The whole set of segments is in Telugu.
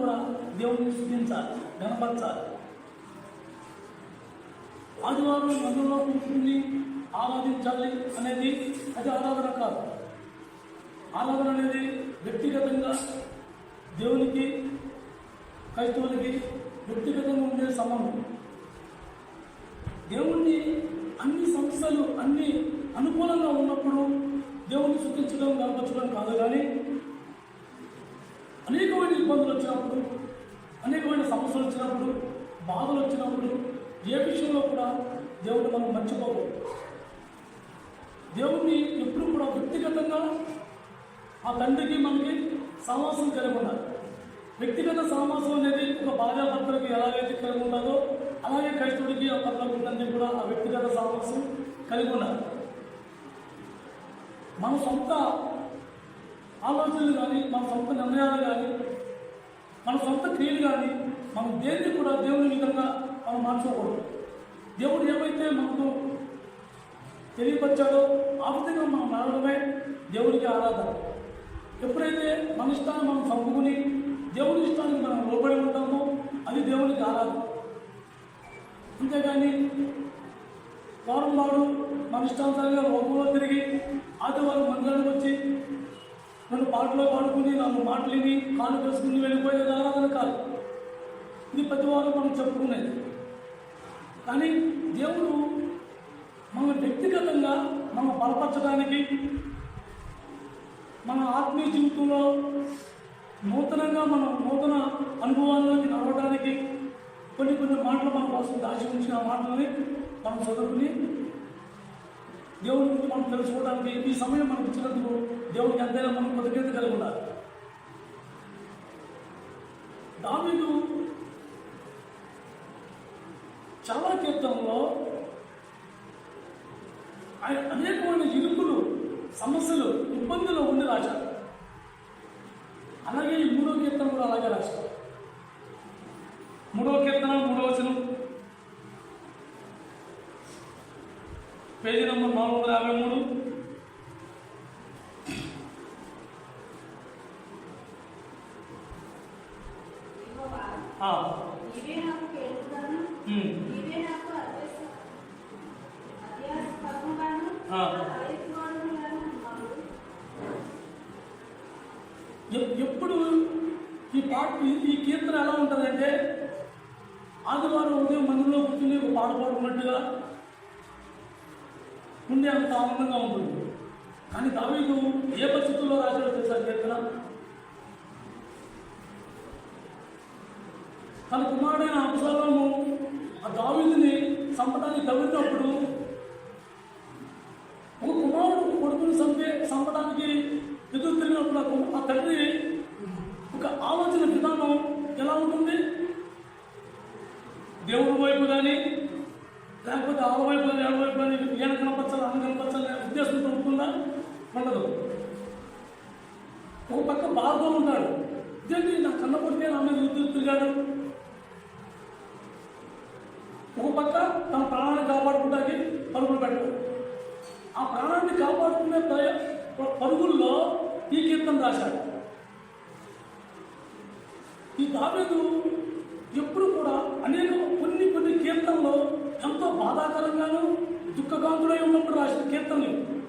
కూడా దేవుడిని స్థుతించాలి గణపరచాలి. ఆదివారం మందులో కూర్చుని ఆరాధించాలి అనేది అది ఆరాధన కాదు. ఆరాధన అనేది వ్యక్తిగతంగా దేవునికి క్రైస్తవులకి వ్యక్తిగతంగా ఉండే సంబంధం. దేవుణ్ణి అన్ని సమస్యలు అన్ని అనుకూలంగా ఉన్నప్పుడు దేవుణ్ణి సూచించడం కనపరచడం కాదు కానీ అనేకమైన ఇబ్బందులు వచ్చినప్పుడు అనేకమైన సమస్యలు వచ్చినప్పుడు బాధలు వచ్చినప్పుడు ఏ విషయంలో కూడా దేవుడు మనం మర్చిపోకూడదు. దేవుణ్ణి ఎప్పుడు కూడా వ్యక్తిగతంగా ఆ తండ్రికి మనకి సహవాసం కలిగి ఉండాలి. వ్యక్తిగత సహవాసం అనేది ఒక భార్యాభర్తలకి ఎలాగైతే కలిగి ఉంటుందో అలాగే క్రైస్తవుడికి ఆ పట్లకు ఉంటుంది కూడా ఆ వ్యక్తిగత సహవాసం కలిగి ఉండాలి. మన సొంత ఆలోచనలు కానీ మన సొంత నిర్ణయాలు కానీ మన సొంత క్రియలు కానీ మనం దేన్ని కూడా దేవుని విధంగా మనం మార్చుకోకూడదు. దేవుడు ఏమైతే మనకు తెలియపరిచాడో ఆ విధంగా మనం నడవడమే దేవుడికి ఆరాధన. ఎప్పుడైతే మన ఇష్టాన్ని మనం చంపుకుని దేవుని ఇష్టానికి మనం లోబడి ఉంటామో అది దేవునికి ఆరాధన. అంతేగాని వారం వాడు మన ఇష్టానుసారంగా లోకంలో తిరిగి ఆదివారం మందిరానికి వచ్చి నన్ను పాటలో పాడుకుని నన్ను మాటలు విని కాలు వేసుకుని వెళ్ళిపోయేది ఆరాధన కాదు ఇది ప్రతివారం మనం చెప్పుకునేది. కానీ దేవుడు మన వ్యక్తిగతంగా మనం బలపరచడానికి మన ఆత్మీయ జీవితంలో నూతనంగా మనం నూతన అనుభవాల్లోకి నడవడానికి కొన్ని కొన్ని మాటలు మన కోసం దాచి ఉంచిన మాటలని మనం చదువుకుని దేవుని గురించి మనం తెలుసుకోవడానికి ఈ సమయం మనకు ఇచ్చినందుకు దేవునికి ఎంతైనా మనం కృతజ్ఞత కలిగి ఉండాలి. దావీదు చాలా కీర్తనలో ఆయన అనేకమైన ఇరుకులు సమస్యలు ఇబ్బందులు ఉండి రాశారు అలాగే ఈ మూడో కీర్తన కూడా అలాగే రాశారు మూడో కీర్తన మూడో వచనం పేజీ నెంబర్ నాలుగు వందల యాభై మూడు యెహోవా, ఆ, నీవే నాకు కేడుగాను, ఉమ్, నీవే నాకు అభ్యాస- అభ్యాసకరముగాను, ఆ. అలయకువాడుగాను ఉన్నావు. ఎప్- ఎప్పుడు ఈ పాట ఈ- ఈ కీర్తన ఎలా ఉంటుందంటే ఆదివారం ఉదయం మందిలో కూర్చుని ఒక పాట పాడుకున్నట్టుగా ఉండే అంత ఆనందంగా ఉంటుంది. కానీ దావీదు ఏ పరిస్థితుల్లో రాశాడో తెలుసా కీర్తన? తన కుమారుడైన అంశాలను ఆ దావీదుని చంపడానికి తవ్వినప్పుడు ఒక కుమారుడు ఒక కొడుకుని చంపే చంపడానికి ఎదురు తిరిగినప్పుడు ఆ ఆ తండ్రి ఒక ఆలోచన విధానం ఎలా ఉంటుంది? దేవుడి వైపు కానీ లేకపోతే ఆల వైపు కానీ ఏళ్ళ వైపు కానీ ఈయన కనపరచాలి అన్న కనపరచాలి అనే ఉద్దేశంతో ఉంటుందా ఉండదు. ఒక పక్క బాధతో ఉంటాడు. ఇదేంటి నా కన్న కొడుకే నా మీద తిరిగాడు? ఒక పక్క తన ప్రాణాన్ని కాపాడుకుంటానికి పరుగులు పెట్టాడు. ఆ ప్రాణాన్ని కాపాడుకునే ప్రయ- పరుగుల్లో ఈ కీర్తన రాశాడు. ఈ దావేదు ఎప్పుడు కూడా అనేక కొన్ని కొన్ని కీర్తనలు ఎంతో బాధాకరంగాను దుఃఖకాంతుడై ఉన్నప్పుడు రాసిన కీర్తనలు.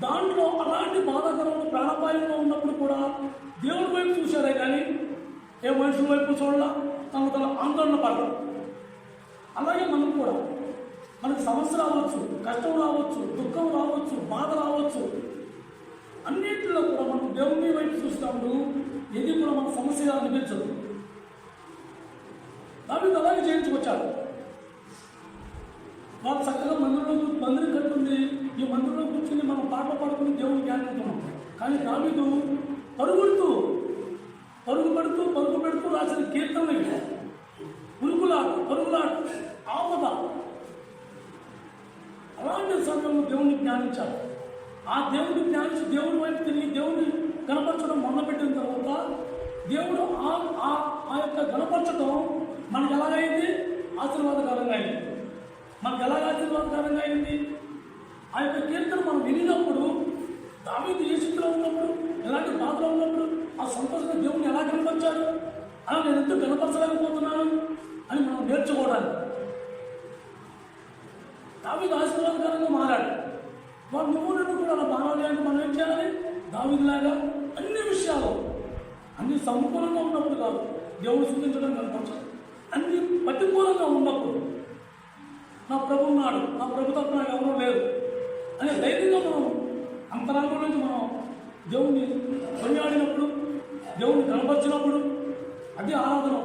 దాంట్లో అలాంటి బాధాకరమైన ప్రాణపాయంలో ఉన్నప్పుడు కూడా దేవుడి వైపు చూశారే కానీ ఏ మనుషుల వైపు చూడాల తన తన ఆందోళన పడదు. అలాగే మనం కూడా. మనకు సమస్య రావచ్చు కష్టం రావచ్చు దుఃఖం రావచ్చు బాధ రావచ్చు. అన్నింటిలో కూడా మనం దేవుని వైపు చూసినప్పుడు ఏది కూడా మన సమస్య అనిపించదు. దాన్ని అలాగే చేయించుకొచ్చారు వాళ్ళు చక్కగా మందిరంలో మందిరం కట్టుంది ఈ మందిరంలో కూర్చుని మనం పాటలు పాడుకుని దేవుని జ్ఞానిస్తున్నాం కానీ దావీదు పరుగుడుతూ పరుగు పెడుతూ పరుగు పెడుతూ రాసిన కీర్తనలు ఇవి. ఉరుకులాట పరుగులాట ఆపద అలాంటి సమయంలో దేవుని జ్ఞానించాలి ఆ దేవుడిని జ్ఞానించి దేవుని వైపు తిరిగి దేవుని గణపరచడం మొదలుపెట్టిన తర్వాత దేవుడు ఆ ఆ ఆ యొక్క గణపరచడం మనకు ఎలాగైంది ఆశీర్వాదకరంగా అయింది. మనకు ఎలాగ ఆశీర్వాదకరంగా అయింది? ఆ యొక్క కీర్తన మనం వినినప్పుడు దావీదు ఏ స్థితిలో ఉన్నప్పుడు ఎలాంటి బాధలో ఉన్నప్పుడు ఆ సంతోషంగా దేవుని ఎలా కనపరిచాడు అలా నేను ఎందుకు కనపరచలేకపోతున్నాను అని మనం నేర్చుకోవడానికి. దావీదు ఆశీర్వాదకరంగా మారాడు. వాడు నువ్వు నన్ను కూడా అలా మారాలి అంటే మనం ఏం చేయాలి? దావీదులాగా అన్ని విషయాలు అన్ని సంపూర్ణంగా ఉన్నప్పుడు కాదు దేవుడు సూచించడం కనపరచాలి అన్ని ప్రతికూలంగా ఉన్నప్పుడు నా ప్రభు ఉన్నాడు నా ప్రభు తప్ప నాకు ఎవరూ లేరు. అనే ధైర్యంగా మనం అంతరంగం నుంచి మనం దేవుణ్ణి కొనియాడినప్పుడు దేవుణ్ణి కనపరిచినప్పుడు అది ఆరాధన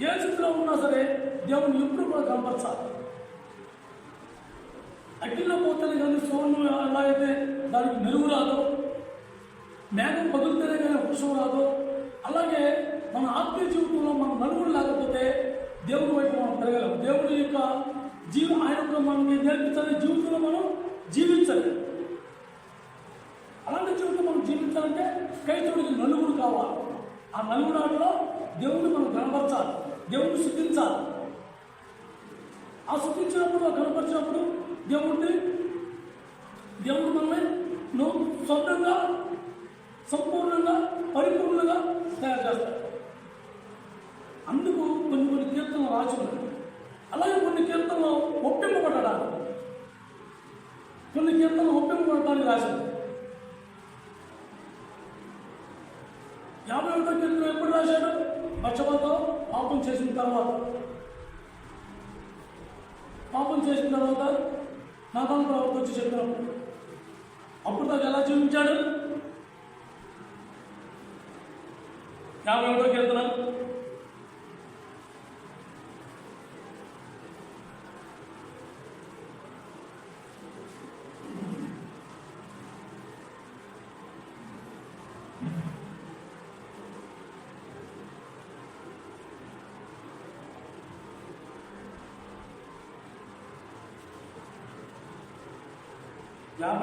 ఏ స్థితిలో ఉన్నా సరే దేవుణ్ణి ఎప్పుడు కూడా కనపరచాలి. అగ్గిలో పోతేనే కానీ సోను ఎలా అయితే దానికి మెరుగు రాదో మేఘం పగులుతేనే కానీ వృక్షం రాదో అలాగే మన ఆత్మీయ జీవితంలో మనం నలుగురు లేకపోతే దేవుడి వైపు మనం పెరగలేము దేవుడి యొక్క జీవ ఆయన యొక్క మనకి నేర్పించాలి. జీవితంలో మనం జీవించాలి. అలాంటి జీవితం మనం జీవించాలంటే క్రైస్తవుడికి నలుగురు కావాలి. ఆ నలుగురు ఆటలో దేవుడిని మనం కనపరచాలి దేవుడిని శుద్ధించాలి. ఆ శుద్ధించినప్పుడు కనపరిచినప్పుడు దేవుడిని దేవుడు మనల్ని నువ్వు సొంతంగా సంపూర్ణంగా పరిపూర్ణంగా తయారు చేస్తాడు. అందుకు కొన్ని కొన్ని కీర్తనలు రాసి ఉన్నాయి అలాగే కొన్ని కీర్తనలు ఒప్పింపబడడానికి కొన్ని కీర్తనలు ఒప్పింపబడటానికి రాశాడు. యాభై ఒకటో కీర్తన ఎప్పుడు రాశాడు? బచ్చవతో పాపం చేసిన తర్వాత. పాపం చేసిన తర్వాత నాథాన్ ప్రవర్తన వచ్చి చెప్పినప్పుడు. అప్పుడు దాకా ఎలా జీవించాడు? యాభై ఒకటో కీర్తన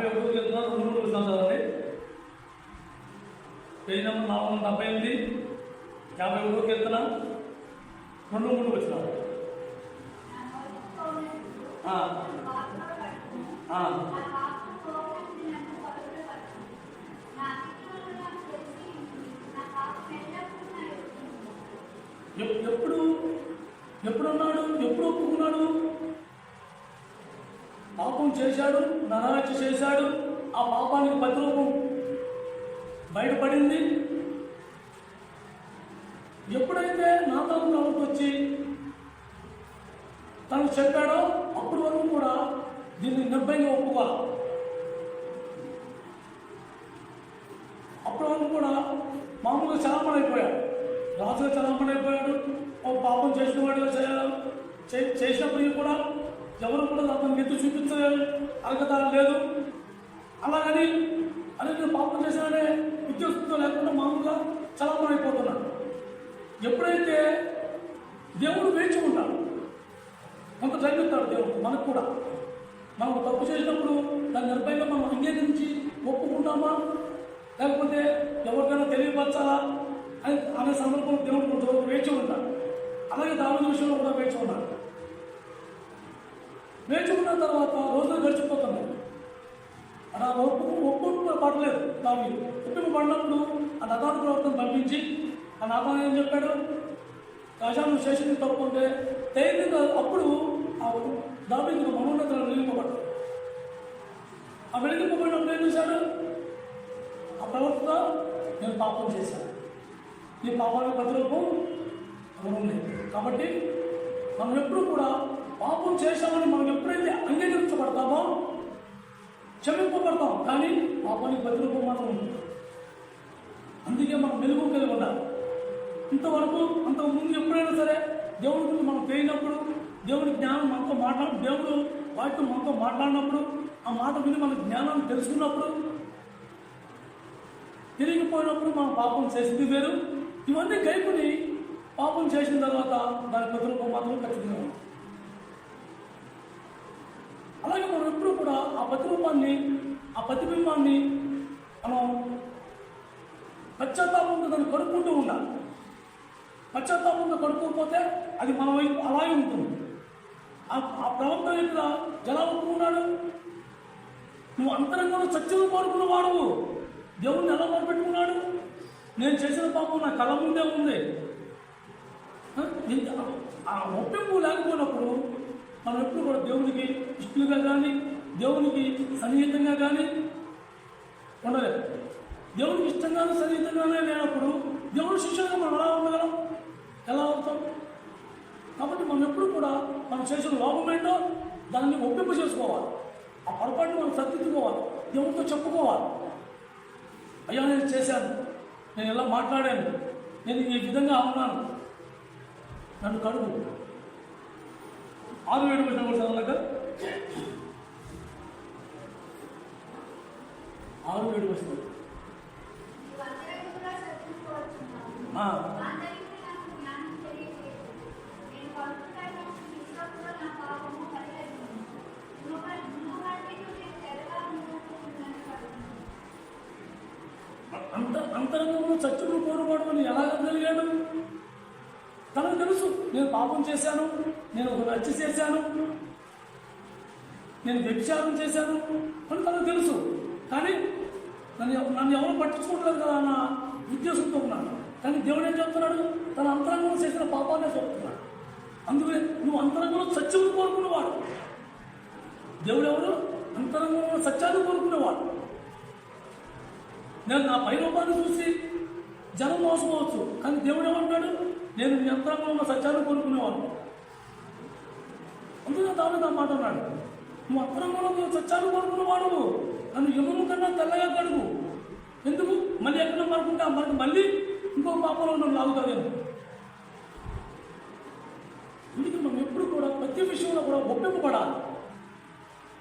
యాభై ఒకటో కీర్తన రెండు వచ్చిన చదవండి పేజ్ నెంబర్ నాలుగు వందల డెబ్బై ఎనిమిది యాభై ఒకటో కీర్తన రెండు మూడు వచ్చిన. ఎప్పుడు చేశాడు నరహత్య చేశాడు. ఆ పాపానికి ప్రతిరూపం బయటపడింది ఎప్పుడైతే నాథాను ప్రవక్త వచ్చి తను చెప్పాడో అప్పటి వరకు కూడా దీన్ని నిర్భయంగా ఒప్పుకోవాలి అప్పటి వరకు కూడా మామూలుగా చలామణి అయిపోయాడు రాజుగా చలామణి అయిపోయాడు ఒక పాపం చేసిన వాడిగా చేయాలి చే- చేసినప్పటికీ కూడా ఎవరు కూడా అతను ఎత్తు చూపించలే అర్హత లేదు అలాగని అరే నేను పాపం చేశాననే ఉద్యోగంతో లేకుండా మామూలుగా చలామణి అయిపోతున్నాడు ఎప్పుడైతే దేవుడు వేచి ఉంటాడు కొంత టైం ఇస్తాడు దేవుడు మనకు కూడా మనం తప్పు చేసినప్పుడు దాన్ని నిర్భయంగా మనం అంగీకరించి ఒప్పుకుంటామా? లేకపోతే ఎవరికైనా తెలియపరచాలా? అని అనే సందర్భం దేవుడు కొంచెం వేచి ఉంటాడు అలాగే దాని విషయంలో కూడా వేచి ఉన్నాడు వేచి ఉన్న తర్వాత రోజులు గడిచిపోతున్నాయి. అలా ఒప్పు ఒప్పుకుంటూ పడలేదు దాని ఒప్పింపు పడినప్పుడు ఆ నదాను ప్రవర్తన పంపించి ఆ నాథాను ఏం చెప్పాడు? రాజా నువ్వు చేసింది తప్పు అంటే ధైర్యంగా అప్పుడు ఆ దావీదు మనోన్నతలు నిలిపబడ్డాడు ఆ వెలిగింపబడినప్పుడు ఏం చేశాడు? ఆ ప్రవర్తన నేను పాపం చేశాను. ఈ పాపానికి ప్రతిరూపం ఉంది కాబట్టి మనం ఎప్పుడు కూడా పాపం చేశామని మనం ఎప్పుడైతే అంగీకరించబడతామో క్షమింపబడతాం. కానీ పాపానికి ప్రతిరూపం మాత్రం ఉంది. అందుకే మనం వెలుగు కలిగి ఉండాలి. ఇంతవరకు అంతకు ముందు ఎప్పుడైనా సరే దేవుడి గురించి మనం పోయినప్పుడు దేవుడి జ్ఞానం మనతో మాట్లాడు దేవుడు వాటితో మనతో మాట్లాడినప్పుడు ఆ మాట విని మన జ్ఞానాన్ని తెలుసుకున్నప్పుడు తిరిగిపోయినప్పుడు మనం పాపం చేసింది వేరు. ఇవన్నీ కైపుని పాపం చేసిన తర్వాత దాని ప్రతిరూపం మాత్రం ఖచ్చితంగా అలాగే మనం ఎప్పుడూ కూడా ఆ ప్రతిరూపాన్ని ఆ ప్రతిబింబాన్ని మనం పశ్చాత్తాపంతో దాన్ని కడుక్కుంటూ ఉండాలి. పశ్చాత్తాపంతో కడుక్కోకపోతే అది మన వైపు అలాగే ఉంటుంది. ఆ ఆ ప్రవర్తన యొక్క ఎలా ఒప్పుకున్నాడు. నువ్వు అంతరంగంలో సత్యం కోరుకున్న వాడు. దేవుణ్ణి ఎలా మొదలుపెట్టుకున్నాడు నేను చేసిన పాపం నా కళ ముందే ఉంది. ఆ? ఒప్పింపు లేకపోయినప్పుడు మనం ఎప్పుడు కూడా దేవునికి ఇష్టలుగా కానీ దేవునికి సన్నిహితంగా కానీ ఉండలేదు దేవునికి ఇష్టంగాను సన్నిహితంగానే లేనప్పుడు దేవుడు శిష్యులుగా మనం ఎలా ఉండగలం? ఎలా అవుతాం? కాబట్టి మనం ఎప్పుడు కూడా మనం చేసిన లోపం ఏంటో దాన్ని ఒప్పింపు చేసుకోవాలి. ఆ పొరపాటుని మనం సర్దిద్దుకోవాలి. దేవునితో చెప్పుకోవాలి. అయ్యా నేను చేశాను. నేను ఇలా మాట్లాడాను? నేను ఈ విధంగా ఉన్నాను? నన్ను కడుగు. ఆరు ఏడు వచ్చిన కూడా ఆరు ఏడు వచ్చిన ఇవందరూ కూడా సర్దుకోవచ్చున్నాను. ఆ, అందరికీ నాకు జ్ఞానం తెలియజేయదు. నేను పలుకుతాను, ఇసుకలో నా పాపము పరిహరించును. నువ్వు- నువ్వు వాటిని నేను తెరవాలనుకుంటున్నాను కదా. అంత అంతరంగంలో పట్టుకొని ఎలా కలిగాడు తనకు తెలుసు నేను పాపం చేశాను నేను ఒక హత్య చేశాను నేను వ్యభిచారం చేశాను అని తనకు తెలుసు. కానీ నన్ను నన్ను ఎవరు పట్టించుకోవట్లేదు కదా అన్న ఉద్దేశంతో ఉన్నాను కానీ దేవుడు ఏం చెప్తున్నాడు? తన అంతరంగంలో చేసిన పాపాన్నే చెప్తున్నాడు. అందుకే నువ్వు అంతరంగంలో సత్యము కోరుకునేవాడు దేవుడు ఎవరు? అంతరంగంలో సత్యాన్ని కోరుకునేవాడు నేను నా పైరూపాన్ని చూసి జనం మోసపోవచ్చు. కానీ దేవుడు ఏమంటాడు? నేను నీ అంతరంగంలో ఉన్న సత్యాన్ని కోరుకునేవాడు అందుకే దాని నా మాట అన్నాడు. నువ్వు అంతరంగంలో నువ్వు సత్యాన్ని కోరుకునేవాడు నన్ను యమును కన్నా తెల్లగా కడుగు. ఎందుకు? మళ్ళీ ఎక్కడ మరకుంటా మనకు మళ్ళీ ఇంకో పాపంలో నన్ను లాగుతావేమో అందుకే మనం ఎప్పుడు కూడా ప్రతి విషయంలో కూడా ఒప్పింపబడాలి.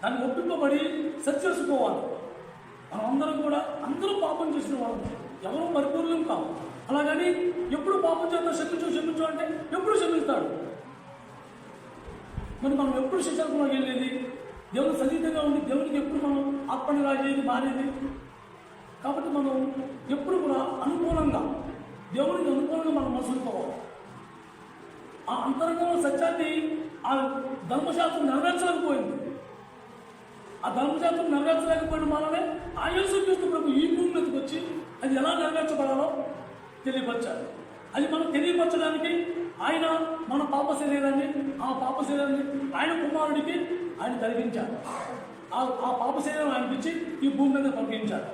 దాన్ని ఒప్పింపబడి సరి చేసుకోవాలి మనం అందరం కూడా అందరూ పాపం చేసిన వాళ్ళు. ఎవరు పరిపూర్ణం కావు. అలాగని ఎప్పుడు పాపం చేద్దాం క్షమించు క్షమించు అంటే ఎప్పుడు క్షమిస్తాడు మరి మనం ఎప్పుడు శిక్షకులోకి వెళ్ళేది? దేవుడు సన్నిహితంగా ఉండి దేవునికి ఎప్పుడు మనం అర్పణ రాజేది మారేది? కాబట్టి మనం ఎప్పుడు కూడా అనుకూలంగా దేవునికి అనుకూలంగా మనం మసులుకోవాలి. ఆ అంతరంగంలో సత్యాన్ని ఆ ధర్మశాస్త్రం నెరవేర్చలేకపోయింది. ఆ ధర్మశాస్త్రం నెరవేర్చలేకపోయిన మనమే ఆ యేసుక్రీస్తు ప్రభు ఈ భూమి మీదకి వచ్చి అది ఎలా నెరవేర్చబడాలో తెలియపరచాలి. అది మనం తెలియపరచడానికి ఆయన మన పాప శరీరాన్ని ఆ పాప శరీరాన్ని ఆయన కుమారుడికి ఆయన కలిగించాడు ఆ ఆ పాప శరీరం ఆయనకి ఇచ్చి ఈ భూమి మీద పంపించాడు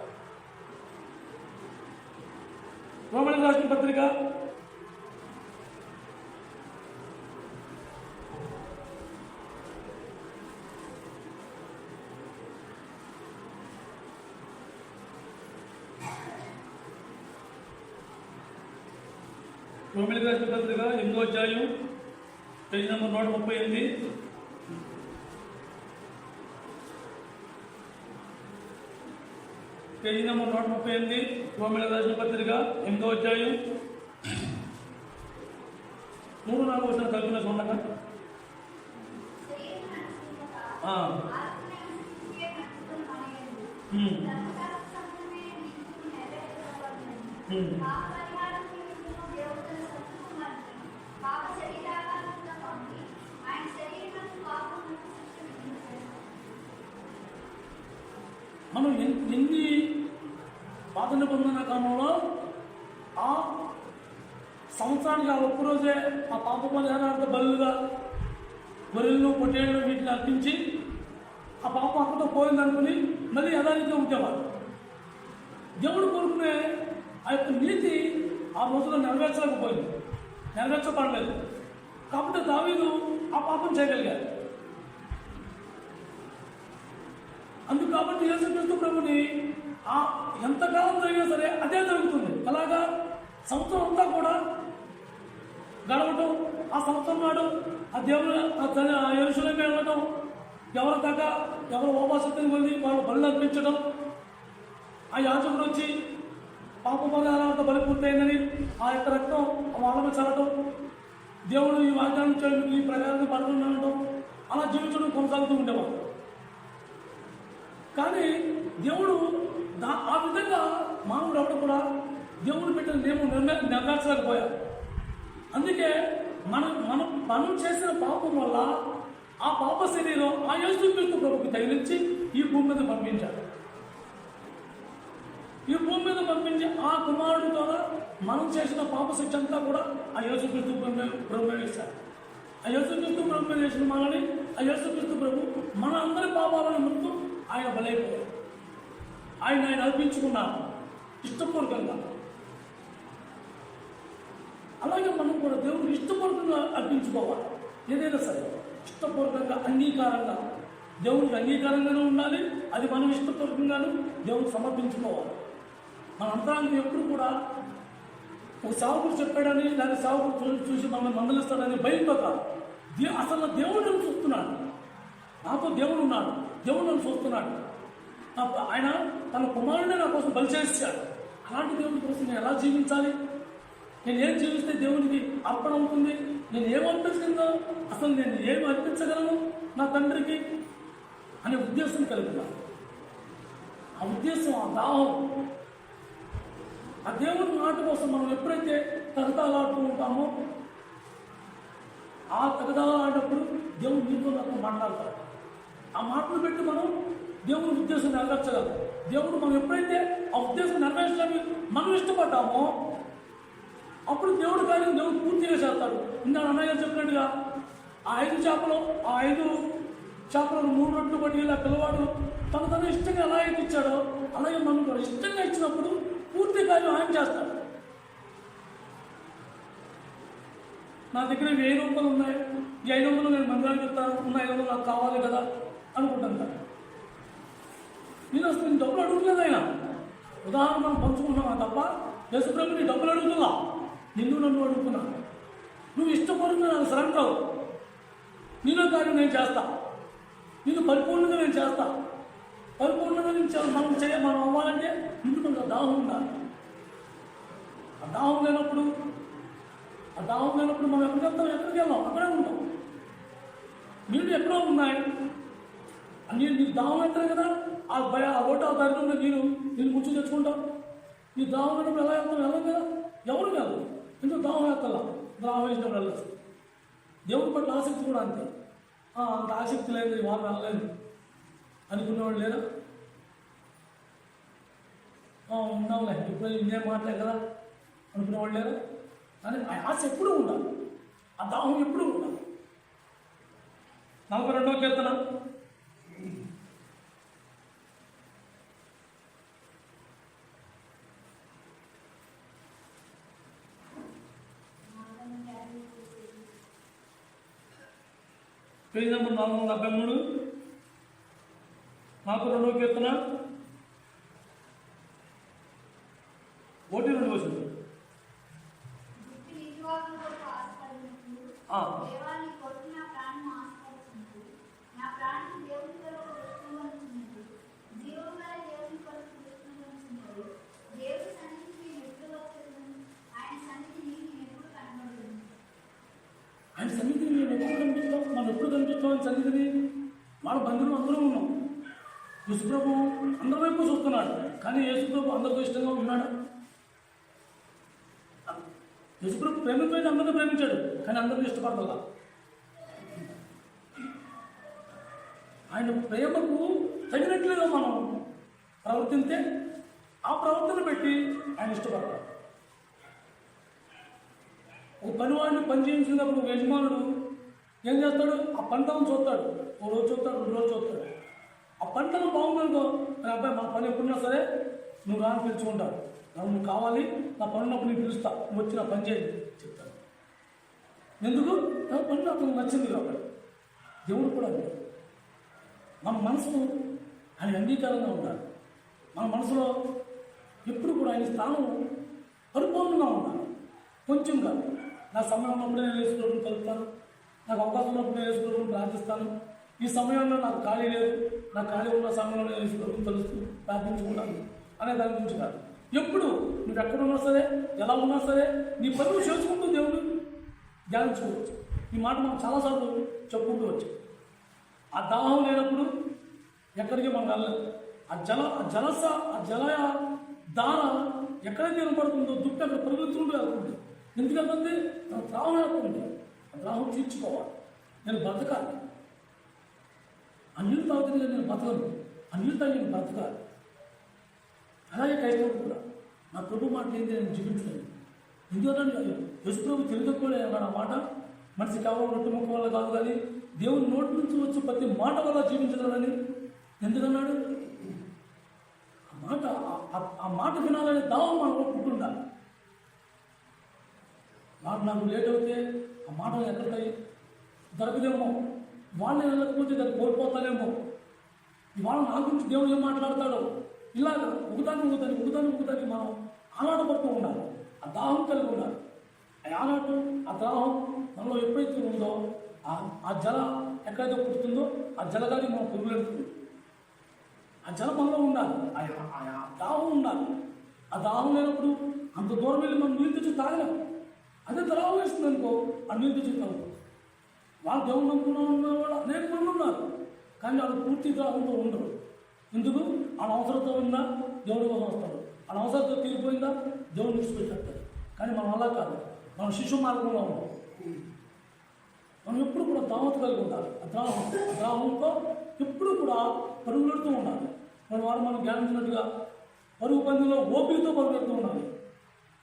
రోమణ రాష్ట్ర పత్రిక రోమిలి రాష్ట్ర పత్రిక ఎనిమిదో అధ్యాయం పేజీ నెంబర్ నూట ముప్పై ఎనిమిది. పేజీ నెంబర్ నూట ముప్పై ఎనిమిది రోమిలి రాష్ట్ర పత్రిక ఎనిమిదో అధ్యాయం. మూడు నాలుగు వచ్చిన కలిపిన చూడగా శరీరం నడుచుకుంటా, ఆ, ఆత్మ నడుచుకుంటే నడుచుకుని మానేయండి. ఉమ్, ధర్మశాస్త్రమే నీకు నెరవేర్చబడినది. ఉమ్. పాప పరిహారం నిమిత్తము దేవుడు సత్తుకున్నాడు. పాప శరీరాలను పంపి ఆయన శరీరాన్ని పాపం నుండి శిక్ష విధించాడు. మనం ఎన్ని పాత నిబంధన కాలంలో ఆ సంవత్సరానికి ఆ ఒక్కరోజే ఆ పాప పరిహారార్థ బలుగా గొర్రెలను పొట్టేళ్ళు వీటిని అర్పించి ఆ పాప అక్కడతో పోయిందనుకుని మళ్ళీ యథారీతిగా ఉండేవారు దేవుడు కోరుకునే ఆ యొక్క నీతి ఆ రోజులో నెరవేర్చలేకపోయింది. నెరవేర్చబడలేదు. కాబట్టి దావీదు ఆ పాపం చేయగలిగారు అందుకు కాబట్టి యేసుక్రీస్తు ప్రభుని ఆ ఎంతకాలం జరిగినా సరే అదే జరుగుతుంది. అలాగా సంవత్సరం అంతా కూడా గడవటం ఆ సంవత్సరం నాడు ఆ దేవుని ఆ వెళ్ళటం ఎవరి దాకా ఎవరు ఓపాసక్తిని పొంది వాళ్ళు బళ్ళు అర్పించడం ఆ యాచకుడు వచ్చి పాప పరిహారాలతో బలి పూర్తయిందని ఆ యొక్క రక్తం వాళ్ళ మీద చల్లటం దేవుడు ఈ వాగ్దానం చేయడం ఈ ప్రకారంగా పడుతుండటం అలా జీవించడం కొనసాగుతూ ఉండేవాడు కానీ దేవుడు దా ఆ విధంగా మానవుడు ఎవడు కూడా దేవుడు పెట్టిన నియమం నిర్ణయం నెరవేర్చలేకపోయాడు. అందుకే మనం మనం మనం చేసిన పాపం వల్ల ఆ పాప శరీరం ఆ యేసుక్రీస్తు ప్రభుకి తగిలించి ఈ భూమి మీద పంపించాడు. ఈ భూమి మీద పంపించి ఆ కుమారుడు ద్వారా మనం చేసిన పాప శిక్ష అంతా కూడా ఆ యేసుక్రీస్తు ప్రభు ప్రభు వేశారు ఆ యేసుక్రీస్తు ప్రభు మీద వేసిన మనని ఆ యేసుక్రీస్తు ప్రభు మన అందరి పాపాలను ముందు ఆయన బలైపోయారు ఆయన ఆయన అర్పించుకున్నారు ఇష్టపూర్వకంగా. అలాగే మనం కూడా దేవుడికి ఇష్టపూర్వకంగా అర్పించుకోవాలి. ఏదైనా సరే ఇష్టపూర్వకంగా అంగీకారంగా. దేవుడికి అంగీకారంగానే ఉండాలి అది మనం ఇష్టపూర్వకంగాను దేవుడికి సమర్పించుకోవాలి. మన అంతరాంగం ఎప్పుడు కూడా ఒక సేవకుడు చెప్పాడని లేదా సేవకుడు చూ- చూసి మనల్ని మందలిస్తాడని భయంతో కాదు. దే అసలు దేవుడిని దేవుడు చూస్తున్నాడు. నాతో దేవుడు ఉన్నాడు. దేవుడు నన్ను చూస్తున్నాడు ఆయన తన కుమారుడిని నా కోసం బలి చేశాడు అలాంటి దేవుడి కోసం నేను ఎలా జీవించాలి? నేను ఏం జీవిస్తే దేవునికి అర్పణ అవుతుంది నేను ఏం అర్పించగలను అసలు నేను ఏం అర్పించగలను నా తండ్రికి? అనే ఉద్దేశం కలుగుతాను ఆ ఉద్దేశం ఆ దాహం ఆ దేవుని మాట కోసం మనం ఎప్పుడైతే తగదాలాడుతూ ఉంటామో ఆ తగదాలాడినప్పుడు దేవుడు నీతో నాకు మాట్లాడతాడు. ఆ మాటలు పెట్టి మనం దేవుని ఉద్దేశం నెరవేర్చగలం. దేవుడు మనం ఎప్పుడైతే ఆ ఉద్దేశం నెరవేర్చడానికి మనం ఇష్టపడ్డామో అప్పుడు దేవుడు కానీ దేవుడు పూర్తిగా చేస్తాడు. ఇందాక అన్నయ్య చెప్పినట్టుగా ఆ ఐదు చేపలు ఆ ఐదు చేపలను మూడు రొట్లు పట్టి ఇలా పిల్లవాడు తన తన ఇష్టంగా ఎలా అయితే ఇచ్చాడో అలాగే మనం కూడా ఇష్టంగా ఇచ్చినప్పుడు పూర్తి కార్యం ఆయన చేస్తాడు. నా దగ్గర వెయ్యి రూపాయలు ఉన్నాయి. ఈ ఐదు వందలు నేను మందిరానికి ఇస్తాను. ఉన్న ఐదు వందలు నాకు కావాలి కదా. అనుకుంటాను కదా నేను అసలు నేను డబ్బులు అడుగుతులేదు ఆయన. ఉదాహరణ మనం పంచుకుంటున్నావా తప్ప? యేసుప్రభు నీ డబ్బులు అడుగుతున్నా. నిన్ను నన్ను అడుగుతున్నా. నువ్వు ఇష్టపడుతున్నా నాకు సరెండర్. అవు నీలో కార్యం నేను చేస్తా. నేను పరిపూర్ణంగా నేను చేస్తా. పరిపూర్ణంగా నేను మనం చేయ మనం అవ్వాలంటే నిన్ను కొంచెం దాహం ఉండాలి. ఆ దాహం లేనప్పుడు ఆ దాహం లేనప్పుడు మనం ఎక్కడికి వెళ్తాం? ఎక్కడికి వెళ్ళాం అక్కడే ఉంటాం. నీళ్ళు ఎక్కడో ఉన్నాయి. నేను నీకు దాహం అవుతాయి కదా ఆ భయ ఆ ఓటు ఆ దారిలో నేను నేను కూర్చొని తెచ్చుకుంటాం. నీ దాహం అయినప్పుడు ఎలా వెళ్తాను వెళ్ళం కదా. ఎవరు కాదు. ఎందుకు దాహం వేస్తలా దాహం వేసినప్పుడు వెళ్ళచ్చు దేవుడి పట్ల ఆసక్తి కూడా అంతే. అంత ఆసక్తి లేదు వాళ్ళు వెళ్ళలేదు. అనుకునేవాడు లేరా ఉన్నాంలే ఇప్పుడు ఇన్నే మాట్లాడు కదా. అనుకునేవాడు లేరా కానీ ఆ ఆశ ఎప్పుడూ ఉండాలి. ఆ దాహం ఎప్పుడూ ఉండాలి. నలభై రెండో కీర్తన. పేజ్ నెంబర్ నాలుగు వందల డెబ్బై మూడు. నాకు రెండవ కీర్తన ఒకటి రెండు వచ్చింది గుట్టి నిజవాకులతో ఆస్పదించు. ఆ. దేవాన్ని కొట్టి నా ప్రాణం ఆస్పదించు. నా ప్రాణం దేవుని కొరకు విష్ణువంతున్నది. జీవం గల దేవుని కొరకు విష్ణువంతున్నది. దేవుని సన్నిధికి నేను ఎప్పుడు వచ్చేదను? ఆయన సన్నిధిని నేను ఎప్పుడు కనబడను? ఆయన సన్నిధిని నేను ఎప్పుడు కనిపిస్తాం మనం ఎప్పుడు సన్నిధిని మన బంధువులు అందరూ ఉన్నాం. యేసుప్రభు అందరి వైపు చూస్తున్నాడు. కానీ యేసుప్రభు అందరితో ఇష్టంగా ఉన్నాడు. యేసుప్రభు ప్రేమించే అందరిని ప్రేమించాడు కానీ అందరికీ ఇష్టపడాల ఆయన ప్రేమకు తగినట్లుగా మనం ప్రవర్తిస్తే ఆ ప్రవర్తన పెట్టి ఆయన ఇష్టపడతాడు. ఒక పనివాడిని పని చేయించినప్పుడు ఒక యజమానుడు ఏం చేస్తాడు? ఆ పంటను చూస్తాడు. ఓ రోజు చూస్తాడు రెండు రోజు చూస్తాడు. ఆ పంటను బాగుందనుకో నా అబ్బాయి మా పని ఎప్పుడున్నా సరే నువ్వు రాని పిలుచుకుంటావు నాకు నువ్వు కావాలి నా పని ఉన్నప్పుడు నేను పిలుస్తా. నువ్వు వచ్చి నా పని చేయండి చెప్తాను. ఎందుకు? నా పని నాకు నచ్చింది కాబట్టి. దేవుడు కూడా అంతే. మన మనసు ఆయన అంగీకారంగా ఉండాలి. మన మనసులో ఎప్పుడు కూడా ఆయన స్థానం పరిపూర్ణంగా ఉండాలి. కొంచెం కాదు నా సమయం ఉన్నప్పుడే నేను వేసుకోవడం కలుపుతాను. నాకు అవకాశం ఉన్నప్పుడు నేను ప్రార్థిస్తాను. ఈ సమయంలో నాకు ఖాళీ లేదు. నాకు ఖాళీ ఉన్న సమయంలో నేను వేసుకోవడం తెలుస్తూ ప్రార్థించుకుంటాను. అనే దాని గురించి కాదు. ఎప్పుడు నువ్వు ఎక్కడ ఉన్నా సరే ఎలా ఉన్నా సరే నీ పనులు చేసుకుంటూ దేవుడు. ధ్యానించుకోవచ్చు ఈ మాట మనం చాలాసార్లు చెప్పుకుంటూ వచ్చాం. ఆ దాహం లేనప్పుడు ఎక్కడికి మనం వెళ్ళలేదు ఆ జల ఆ జలస ఆ జల దాన ఎక్కడైతే కనపడుతుందో దుప్పి అక్కడ పరిగెత్తుకుంటూ వెళ్తుంది. ఎందుకు వెళ్తుంది? తన త్రాహం తీర్చుకోవాలి. నేను బ్రతకాలి అన్యులు తాగుతుంది నేను బతకను. అన్యులు తాగి నేను బ్రతకాలి అలాగే క్రైస్తవుడు కూడా. నా ప్రభు మాట ఏంటి నేను జీవించలేదు ఎందుకంటే యేసు ప్రభు తెలుగుకోలే మాట. మనిషి కేవలం రొట్టె ముక్క వల్ల కాదు కానీ దేవుని నోటి నుంచి వచ్చే ప్రతి మాట వల్ల జీవించగలని ఎందుకన్నాడు ఆ మాట ఆ- ఆ మాట వినాలనే దావం మనలో పుట్టుండాలి. మాట నాకు లేట్ అవుతే ఆ మాటలు ఎక్కడతాయి దొరకదేమో వాళ్ళు వెళ్ళకపోతే దాన్ని కోల్పోతారేమో. ఇవాళ నా గురించి దేవుడు ఏం మాట్లాడతాడో? ఇలాగ ఒకదాన్ని ఒకదాన్ని ఒకదాన్ని ఒకదాన్ని మనం ఆలాటపడుతూ ఉండాలి. ఆ దాహం కలిగి ఉండాలి. ఆ ఆలాటం ఆ దాహం మనలో ఎప్పుడైతే ఉందో ఆ ఆ జల ఎక్కడైతే పుడుతుందో ఆ జలగాలి మనం పురుగులెడుతుంది. ఆ జల మనలో ఉండాలి. ఆ ఆ- దాహం ఉండాలి. ఆ దాహం లేనప్పుడు అంత దూరం వెళ్ళి మనం నీళ్ళు తెచ్చి తాగలేము అదే తలా వేస్తుంది అనుకో ఆ నీళ్ళు తెచ్చి తాగు వాళ్ళు దేవుని నమ్ముకున్న వాళ్ళు అనేక మంది ఉన్నారు. కానీ వాళ్ళు పూర్తి దాహంతో ఉండరు. ఎందుకు? వాళ్ళ అవసరంతో ఉందా దేవుడి కోసం వస్తారు. వాళ్ళ అవసరంతో తీరిపోయిందా? దేవుడిని విడిచిపెట్టారు కానీ మనం అలా కాదు. మనం శిశు మార్గంలో ఉన్నాం. మనం ఎప్పుడు కూడా దావత కలిగి ఉండాలి. ఆ దాహం ఆ దాహంతో ఎప్పుడు కూడా పరుగులెడుతూ ఉండాలి. మన వారు మనం ధ్యానించినట్టుగా పరుగు పందిలో ఓపికతో పరుగులెడుతూ ఉండాలి.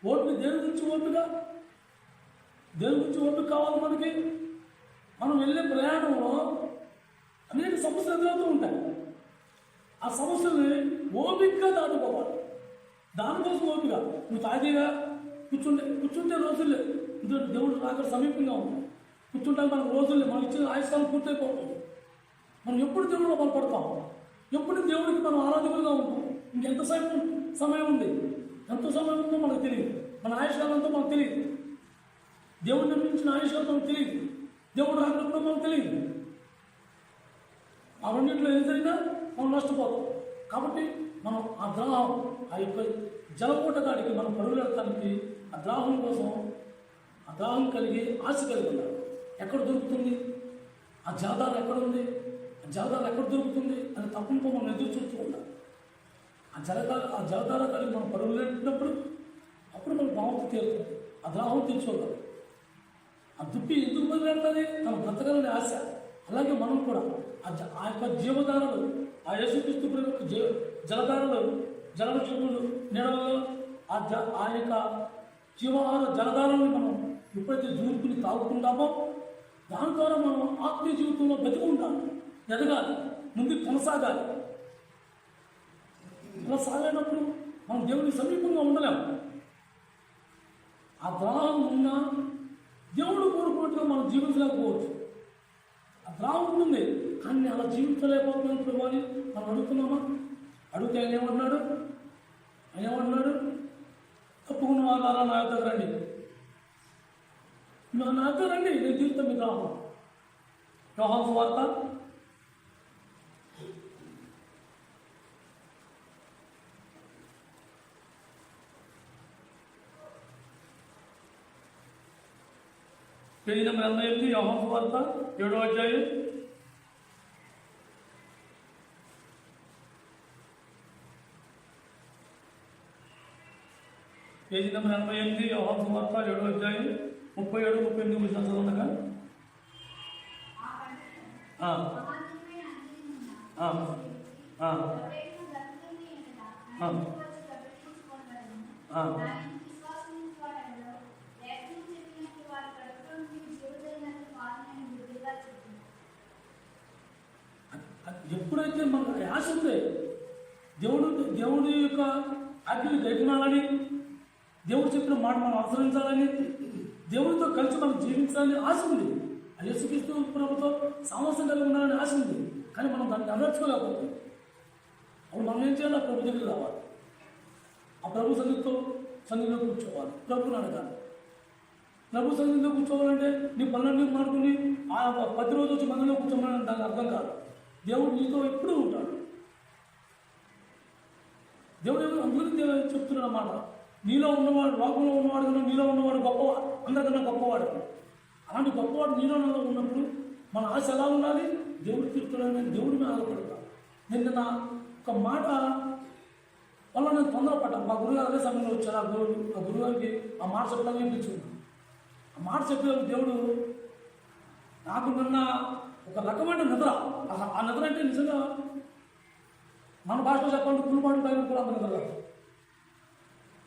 ఓపిక దేని గురించి ఓపిక? దేని గురించి ఓపిక కావాలి మనకి? మనం వెళ్ళే ప్రయాణంలో అనేక సమస్యలు ఎదురవుతూ ఉంటాయి. ఆ సమస్యల్ని ఓపికగా దాటుకోవాలి. దానికోసం ఓపిక. నువ్వు తాగిగా కూర్చుంటే కూర్చుంటే రోజులే. ఎందుకంటే దేవుడు రాక సమీపంగా ఉంది. కూర్చుంటే మనకు రోజులే. మనం ఇచ్చిన ఆయుష్కాలం పూర్తయిపోతుంది. మనం ఎప్పుడు దేవుడిలో బలపడతాం? ఎప్పుడు దేవుడికి మనం ఆరాధకులుగా ఉంటాం? ఇంకెంత సమయం సమయం ఉంది? ఎంత సమయం ఉందో మనకు తెలియదు. మన ఆయుష్కాలంతో మనకు తెలియదు. దేవుడు నిర్మించిన ఆయుష్కాలం మనకు తెలియదు. దేవుడు రాకపోతే మనకు తెలియదు. ఆ ఏం జరిగినా మనం నష్టపోతాం. కాబట్టి మనం ఆ ద్రాహం ఆ యొక్క జలపూటగాడికి మనం పరుగులెడటానికి ఆ ద్రాహం కోసం ఆ ద్రాహం కలిగి ఆశ కలిగి ఉన్నారు ఎక్కడ దొరుకుతుంది? ఆ జాదాలు ఎక్కడ ఉంది? ఆ జాదాలు ఎక్కడ దొరుకుతుంది? అని తప్పనిపో మనం ఎదురు చూస్తూ ఉండాలి ఆ జలదార ఆ జలదార కలిగి మనం పరుగులెట్టినప్పుడు అప్పుడు మనం భావం తీరుతుంది. ఆ ద్రాహం తీర్చోగలం ఆ దుప్పి ఎందుకు బదిలేస్తుంది తన బ్రతకాలని ఆశ. అలాగే మనం కూడా ఆ జ- ఆ యొక్క జీవధారలు ఆ యేసుక్రీస్తు ప్రభు యొక్క జీ జలధారలు జలవృక్షములు నీడలలో ఆ జ ఆ యొక్క జీవహార జలధారలను మనం ఎప్పుడైతే జూరుకుని తాగుతుంటామో దాని ద్వారా మనం ఆత్మీయ జీవితంలో బతుకుంటాం ఎదగాలి. ముందు కొనసాగాలి. ఇలా సాగేటప్పుడు మనం దేవుని సమీపంగా ఉండలేము ఆ దాహం ఉన్నా దేవుడు కోరుకున్నట్టుగా మనం జీవించలేకపోవచ్చు. ఆ దాహం ఉంటుంది కానీ నేను అలా జీవించలేకపోతున్నాను ప్రభు అని మనం అడుగుతున్నామా? అడిగితే ఆయన ఏమన్నాడు? ఆయన ఏమన్నాడు? తప్పుకున్న అలా నా యొక్క రండి. నా యొక్క రండి నేను తీరుతాను మీ దాహం యోహాను వార్త పేజీ నెంబర్ ఎనభై ఎనిమిది యోహాను వార్త ఏడో అధ్యాయం పేజీ నెంబర్ ఎనభై ఎనిమిది యోహాను వార్త ఏడో అధ్యాయం ముప్పై ఏడు ముప్పై ఎనిమిది వచ్చిన చదవనగా ఆ పంటను ఆ, మహాదివ్యమైన అంజలినున్న ఆ, ఆ, ఎవరైనా బ్రతుకుని ఎడల ఆ. ఆయన ఇంటికి వచ్చి బ్రతికించుకొనవలెను. ఆ. ఆయన విశ్వాసముంచువాడెవడో లేఖనం చెప్పినట్టు వారి కడుపులో నుండి జీవజలనది పాలనని విడుదల చెప్పింది. అది ఎప్పుడైతే మనకు యాస ఉంది దేవుడు దేవుడి యొక్క ఆజ్ఞలు గైకునాలని దేవుడు చెప్పిన మాట మనం అనుసరించాలని దేవుడితో కలిసి మనం జీవించాలని ఆశ ఉంది. యేసుక్రీస్తు ప్రభుతో సమస్య కలిగి ఉండాలని ఆశ ఉంది. కానీ మనం దాన్ని నెరవేర్చుకోలేకపోతుంది అప్పుడు మనం ఏం చేయాలి? ఆ ప్రభు దగ్గరికి రావాలి. ఆ ప్రభు సన్నిధితో సంగీతంలో కూర్చోవాలి. ప్రభుని అడగాలి. ప్రభు సంగీతంలో కూర్చోవాలంటే నీ పనులన్నీ మానుకుని ఆ పది రోజు వచ్చి మందిలో కూర్చోమని దానికి అర్థం కాదు. దేవుడు నీతో ఎప్పుడూ ఉంటాడు. దేవుడు అందరికీ తెలియ- చెప్తున్నాడు అన్నమాట. నీలో ఉన్నవాడు లోకంలో ఉన్నవాడు కన్నా నీలో ఉన్నవాడు గొప్పవాడు అందరికన్నా గొప్పవాడు. అలాంటి గొప్పవాడు నీలో ఉన్నప్పుడు మన ఆశ ఎలా ఉండాలి? దేవుడు నేను దేవుడి మీద ఆధారపడతాం నిన్న నా ఒక మాట వల్ల నేను తొందరపడ్డాను. మా గురుగారు అదే సమయంలో వచ్చారు. ఆ గురువు ఆ గురుగారికి ఆ మాట చెప్పడానికి పిలిచింది ఆ మాట చెప్పే దేవుడు నాకు నిన్న ఒక రకమైన నిద్ర. ఆ- ఆ నిద్ర అంటే నిజంగా మన భాషలో చెప్పాలంటే కులపాటు టైం కూడా అంత నిద్ర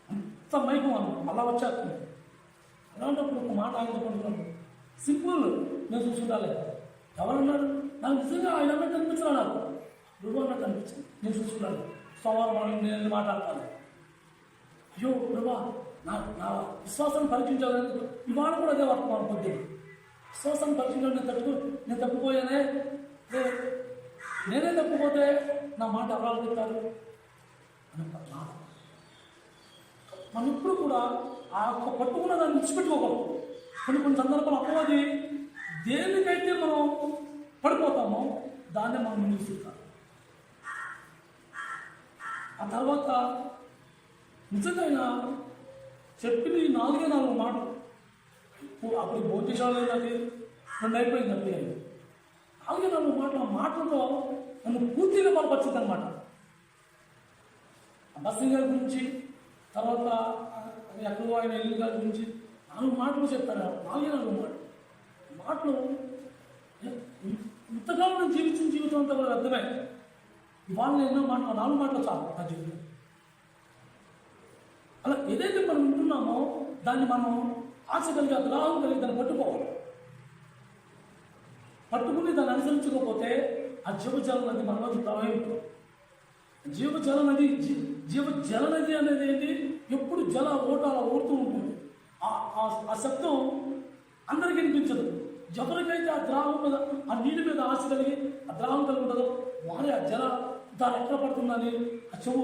అంత మైకం అన్న అలా వచ్చేస్తుంది. అలాంటప్పుడు ఒక మాట ఆయన పడుతున్నాను సింపుల్ నేను చూసుకుంటాలే. ఎవరన్నారు? నాకు నిజంగా ఆయన అన్నట్టు అనిపించలే నాకు. నువ్వు అన్నట్టు అనిపించింది నేను చూసుకుంటాను సోమవారం మార్నింగ్ నేను మాట్లాడతాను అయ్యో ప్రభా నా నా విశ్వాసాన్ని పరీక్షించాలని ఇవాళ కూడా అదే వర్తమానం పొద్దున్న విశ్వాసాన్ని పరీక్షించాలని నేను తప్పు నేను తప్పిపోయానే నేనే తప్పిపోతే నా మాట ఎవరాలు చెప్తారు అని మనం ఇప్పుడు కూడా ఆ యొక్క పట్టుకున్న దాన్ని విడిచిపెట్టుకోకూడదు. కొన్ని కొన్ని సందర్భాలు అపవాది దేనికైతే మనం పడిపోతామో దాన్నే మనం ముందుకు చూస్తాం ఆ తర్వాత నిజంగా చెప్పిన ఈ నాలుగే నాలుగు మాటలు అప్పుడు భోజనశాల అది? రెండు అయిపోయింది అప్పుడు అలాగే నన్ను మాట మాటలతో నన్ను పూర్తిగా బలపరిచింది అనమాట బస్సింగ్ గారి గురించి తర్వాత ఎక్కడో ఆయన ఇల్లు గారి గురించి నాలుగు మాటలు చెప్పారు. నాలుగే నాలుగు మాటలు మాటలు ఇంతకాలం నేను జీవించిన జీవితం అంతా కూడా అర్థమే. ఇవాళ ఎన్నో మాటలు నాలుగు మాటలు చాలు నా జీవితం అలా ఏదైతే మనం వింటున్నామో దాన్ని మనం ఆశ కలిగి అగ్రహం కలిగి దాన్ని పట్టుకోవాలి. పట్టుకుని దాన్ని అనుసరించకపోతే ఆ జీవజల నది మనలోకి ప్రవహించదు జీవజల నది జీవ జల నది అనేది ఏంటి? ఎప్పుడు జల ఓట అలా ఓడుతూ ఉంటుంది. ఆ- ఆ- శబ్దం అందరికీ వినిపించదు. ఎవరికైతే ఆ ద్రావం మీద ఆ నీటి మీద ఆశ కలిగి ఆ ద్రావం కలిగి ఉండదో వారి ఆ జల దాని ఎక్కడ పడుతుందని ఆ చెవు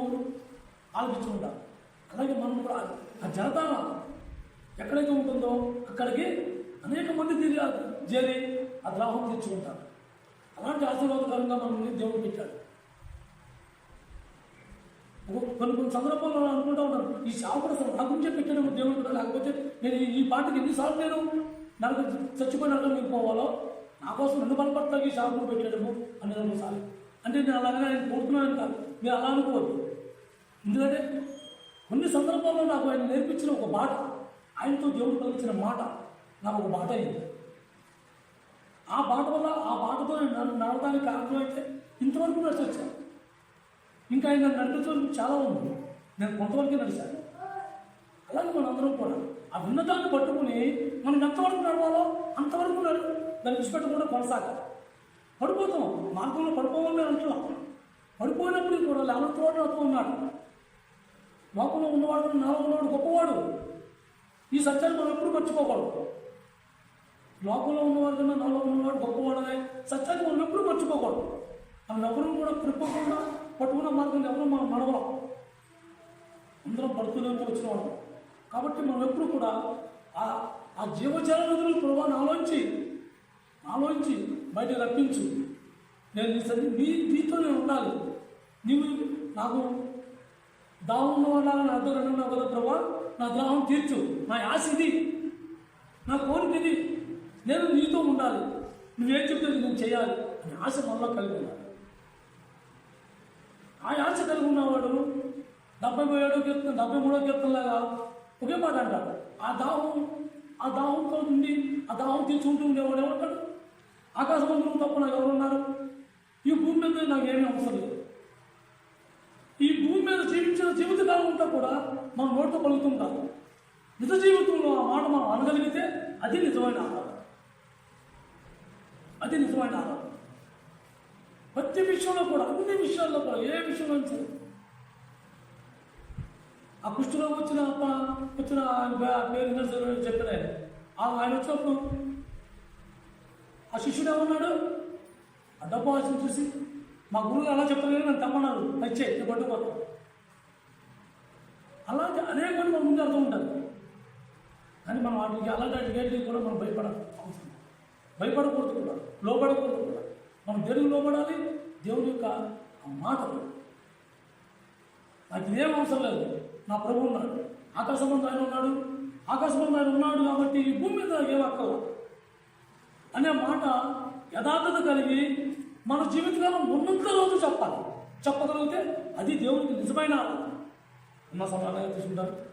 ఆలోచించుకుంటారు అలాగే మనం కూడా ఆ- ఆ జలధార ఎక్కడైతే ఉంటుందో అక్కడికి అనేక మంది తిరిగి చేరి ఆ ద్రాహం తెచ్చుకుంటారు. అలాంటి ఆశీర్వాదకరంగా మనల్ని దేవుడు పెట్టాడు. కొన్ని కొన్ని సందర్భాల్లో అనుకుంటా ఉంటాను ఈ సేవకుడు అసలు నా గురించే పెట్టాడు దేవుడు కూడా. లేకపోతే నేను ఈ- పాటకి ఎన్నిసార్లు నేను నాకు చచ్చిపోయిన నేను పోవాలో? నా కోసం రెండు బలపడతాకి ఈ సేవకుడు పెట్టాడము అనేది ఒకసారి అంటే నేను అలాగే ఆయన కోరుతున్నాను కాదు. మీరు అలా అనుకోవద్దు. ఎందుకంటే కొన్ని సందర్భాల్లో నాకు ఆయన నేర్పించిన ఒక బాట ఆయనతో దేవుడు పలికించిన మాట నాకు ఒక బాట అయింది. ఆ బాట వల్ల ఆ బాటతో నేను నడవడానికి కారణం అయితే ఇంతవరకు నడిచి వచ్చాను ఇంకా ఆయన నడిపించడం చాలా ఉంది. నేను కొంతవరకే నడిచాను అలాగే మనందరం కూడా. ఆ ఉన్నతాన్ని పట్టుకుని మనం ఎంతవరకు నడవాలో అంతవరకు నడు దాన్ని విడిచిపెట్టకుండా కొనసాగాలి. పడిపోతాం. మార్గంలో పడిపోవాలని అంటున్నాం. పడిపోయినప్పుడు కూడా లేవనెత్తవాడు అతను ఉన్నాడు. లోకంలో ఉన్నవాడు నాలో ఉన్నవాడు గొప్పవాడు. ఈ సత్యాన్ని మనం ఎప్పుడు మర్చిపోకూడదు. లోకంలో ఉన్నవాడు కన్నా నాలో ఉన్నవాడు గొప్పవాడు సత్యాన్ని మనం ఎప్పుడు మర్చిపోకూడదు. అవి ఎవరు కూడా కృపకుండా పట్టుకున్న మార్గం ఎవరు మనం నడవడం అందరం పడుతూనే వచ్చిన వాళ్ళం కాబట్టి మనం ఎప్పుడు కూడా ఆ ఆ జీవజల నదులు ప్రభావ ఆలోచించి ఆలోచించి బయట రప్పించు. నేను నీ సరి నీ నీతో నేను ఉండాలి. నీవు నాకు దాహం ఉన్న వాళ్ళ నా అర్థం ఉన్నావు కదా ప్రభా. నా ద్రోహం తీర్చు. నా ఆశ ఇది. నా కోరిక ఇది. నేను నీతో ఉండాలి. నువ్వేం చెప్తుంది నేను చేయాలి. అని ఆశ మనలో కలిగి ఉన్నాడు ఆ ఆశ కలిగి ఉన్నవాడు డెబ్బై ఏడో కీర్తన డెబ్బై మూడో కీర్తనలాగా ఒకే మాట అంటాడు. ఆ దాహం ఆ దాహంతో ఉండి ఆ దాహం తీర్చుకుంటూ ఉండేవాడు ఎవరు ఆకాశమంత్రం తప్ప నాకు ఎవరున్నారు ఈ భూమి మీద నాకు ఏమీ అవసరం లేదు. జీవిత కాలం అంతా కూడా మనం నోటితో పలుకుతుంటాం. నిజ జీవితంలో ఆ మాట మనం అనగలిగితే అది నిజమైన ఆరాధన అది నిజమైన ఆరాధన ప్రతి విషయంలో కూడా అన్ని విషయాల్లో కూడా ఏ విషయంలో సరే. ఆ కుష్ఠలో వచ్చిన వచ్చిన ఆయన పేరు చెప్పలే. ఆయన వచ్చినప్పుడు ఆ శిష్యుడు ఏమన్నాడు? ఆ డబ్బు ఆశను చూసి మా గురువు అలా చెప్పలేదు నన్ను తెమ్మన్నారు. నచ్చే నేను పట్టుకోతాను అలాంటి అనేక మంది అర్థం ఉంటుంది కానీ మనం వాటికి అలాంటి వాటికి కూడా మనం భయపడాలి అవసరం భయపడకూడదు కూడా. లోపడకూడదు కూడా. మనం దేవుడికి లోపడాలి దేవుడి యొక్క ఆ మాటలు నాకు ఇదేం అవసరం లేదు. నా ప్రభు ఉన్నాడు. ఆకాశమందు ఆయన ఉన్నాడు. ఆకాశమందు ఆయన ఉన్నాడు కాబట్టి ఈ భూమి మీద నాకు అనే మాట యథార్థత కలిగి మన జీవితకాలం ఉన్నంత రోజు చెప్పాలి. చెప్పగలిగితే అది దేవుడికి నిజమైన ఆరాధన. ఉన్న సమాధానం తీసుకుంటారు.